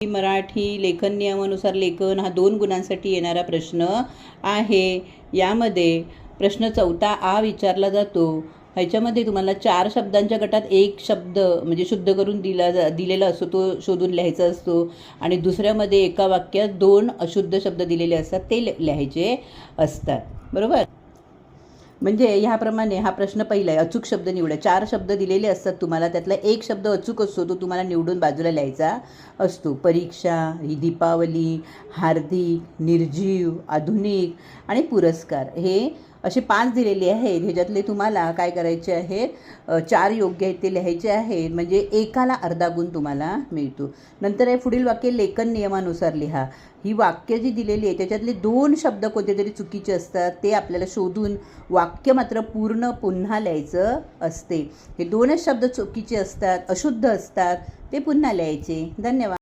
मराठी लेखन नियमानुसार लेखन हा दोन गुणांसाठी येणारा प्रश्न आहे. यामध्ये प्रश्न चौथा आ विचारला जातो. ह्याच्यामध्ये तुम्हाला चार शब्दांच्या गटात एक शब्द म्हणजे शुद्ध करून दिला जा दिलेला असतो तो शोधून लिहायचा असतो. आणि दुसऱ्यामध्ये एका वाक्यात दोन अशुद्ध शब्द दिलेले असतात ते लिहायचे असतात. बरोबर? म्हणजे ह्याप्रमाणे हा प्रश्न पहिला आहे. अचूक शब्द निवडा. चार शब्द दिलेले असतात तुम्हाला. त्यातला एक शब्द अचूक असतो तो तुम्हाला निवडून बाजूला लिहायचा असतो. परीक्षा ही दीपावली हार्दिक निर्जीव आधुनिक आणि पुरस्कार. हे असे पाच दिलेली आहेत ह्याच्यातले तुम्हाला काय करायचे आहे? चार योग्य आहेत ते लिहायचे आहेत म्हणजे एकाला अर्धा गुण तुम्हाला मिळतो. नंतर आहे पुढील वाक्य लेखन नियमानुसार लिहा. ही वाक्य जी दिलेली आहे त्याच्यातले दोन शब्द कोणते तरी चुकीचे असतात ते आपल्याला शोधून वाक्य मात्र पूर्ण पुन्हा लिहायचं असते. हे दोनच शब्द चुकीचे असतात अशुद्ध असतात ते पुन्हा लिहायचे. धन्यवाद.